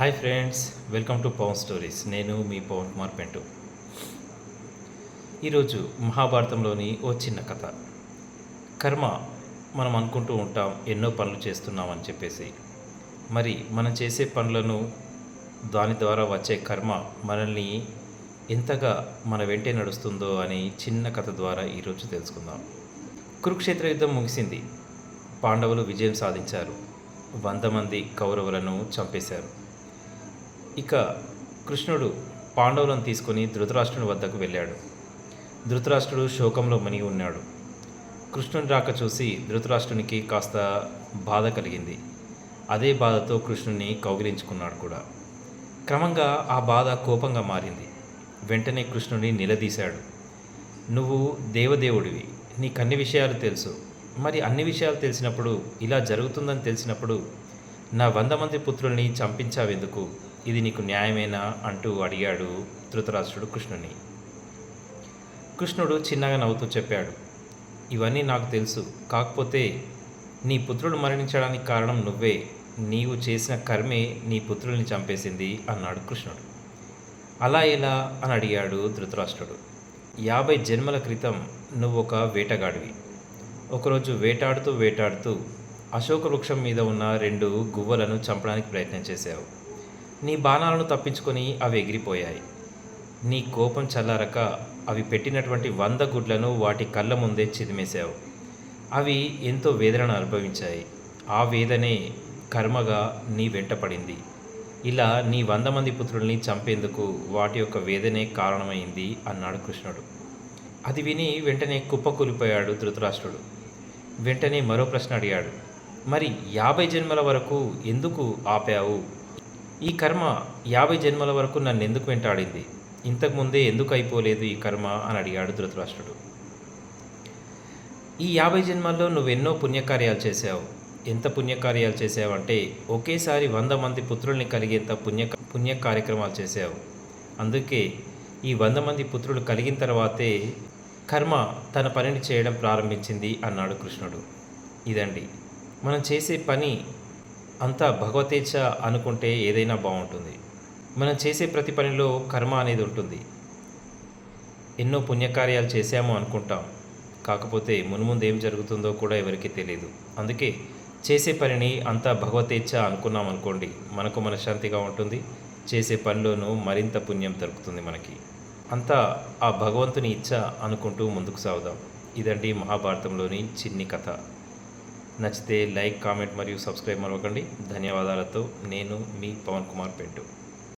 Hi friends welcome to Pawan stories. నేను మీ పవన్ కుమార్ పెంటు. ఈరోజు మహాభారతంలోని ఓ చిన్న కథ. కర్మ మనం అనుకుంటూ ఉంటాం ఎన్నో పనులు చేస్తున్నామని చెప్పేసి. మరి మనం చేసే పనులను దాని ద్వారా వచ్చే కర్మ మనల్ని ఎంతగా మన వెంటే నడుస్తుందో అని చిన్న కథ ద్వారా ఈరోజు తెలుసుకుందాం. కురుక్షేత్ర యుద్ధం ముగిసింది. పాండవులు విజయం సాధించారు. వంద మంది కౌరవులను చంపేశారు. ఇక కృష్ణుడు పాండవులను తీసుకొని ధృతరాష్ట్రుని వద్దకు వెళ్ళాడు. ధృతరాష్ట్రుడు శోకంలో మునిగి ఉన్నాడు. కృష్ణుని రాక చూసి ధృతరాష్ట్రునికి కాస్త బాధ కలిగింది. అదే బాధతో కృష్ణుని కౌగిలించుకున్నాడు కూడా. క్రమంగా ఆ బాధ కోపంగా మారింది. వెంటనే కృష్ణుని నిలదీశాడు. నువ్వు దేవదేవుడివి. నీకు అన్ని విషయాలు తెలుసు. మరి అన్ని విషయాలు తెలిసినప్పుడు ఇలా జరుగుతుందని తెలిసినప్పుడు నా వంద మంది పుత్రుల్ని చంపించావెందుకు? ఇది నీకు న్యాయమేనా? అంటూ అడిగాడు ధృతరాష్ట్రుడు కృష్ణుని కృష్ణుడు చిన్నగా నవ్వుతూ చెప్పాడు ఇవన్నీ నాకు తెలుసు. కాకపోతే నీ పుత్రుడు మరణించడానికి కారణం నువ్వే. నీవు చేసిన కర్మే నీ పుత్రుల్ని చంపేసింది అన్నాడు కృష్ణుడు. అలా ఎలా అని అడిగాడు ధృతరాష్ట్రుడు. యాభై జన్మల క్రితం నువ్వు ఒక వేటగాడివి. ఒకరోజు వేటాడుతూ వేటాడుతూ అశోక వృక్షం మీద ఉన్న రెండు గువ్వలను చంపడానికి ప్రయత్నం చేశావు. నీ బాణాలను తప్పించుకొని అవి ఎగిరిపోయాయి. నీ కోపం చల్లారక అవి పెట్టినటువంటి వంద గుడ్లను వాటి కళ్ళ ముందే చిదిమేశావు. అవి ఎంతో వేదనను అనుభవించాయి. ఆ వేదనే కర్మగా నీ వెంట పడింది. ఇలా నీ వంద మంది పుత్రుల్ని చంపేందుకు వాటి యొక్క వేదనే కారణమైంది అన్నాడు కృష్ణుడు. అది విని వెంటనే కుప్పకూలిపోయాడు ధృతరాష్ట్రుడు. వెంటనే మరో ప్రశ్న అడిగాడు. మరి యాభై జన్మల వరకు ఎందుకు ఆపావు? ఈ కర్మ యాభై జన్మల వరకు నన్ను ఎందుకు వెంటాడింది? ఇంతకుముందే ఎందుకు అయిపోలేదు ఈ కర్మ? అని అడిగాడు ధృతరాష్ట్రుడు. ఈ యాభై జన్మల్లో నువ్వెన్నో పుణ్యకార్యాలు చేశావు. ఎంత పుణ్యకార్యాలు చేసావంటే ఒకేసారి వంద మంది పుత్రుల్ని కలిగేంత పుణ్య పుణ్య కార్యక్రమాలు చేసావు అందుకే ఈ వంద మంది పుత్రులు కలిగిన తర్వాతే కర్మ తన పనిని చేయడం ప్రారంభించింది అన్నాడు కృష్ణుడు. ఇదండి. మనం చేసే పని అంతా భగవతేచ్ఛ అనుకుంటే ఏదైనా బాగుంటుంది. మనం చేసే ప్రతి పనిలో కర్మ అనేది ఉంటుంది. ఎన్నో పుణ్యకార్యాలు చేశాము అనుకుంటాం. కాకపోతే మునుముందు ఏం జరుగుతుందో కూడా ఎవరికీ తెలియదు. అందుకే చేసే పనిని అంతా భగవతేచ్ఛ అనుకున్నాం అనుకోండి మనకు మనశ్శాంతిగా ఉంటుంది. చేసే పనిలోనూ మరింత పుణ్యం దొరుకుతుంది మనకి. అంతా ఆ భగవంతుని ఇచ్చ అనుకుంటూ ముందుకు సాగుదాం. ఇదండి మహాభారతంలోని చిన్ని కథ. నచ్చితే లైక్ కామెంట్ మరియు సబ్స్క్రైబ్ మరొకండి ధన్యవాదాలతో నేను మీ పవన్ కుమార్ పెంటు.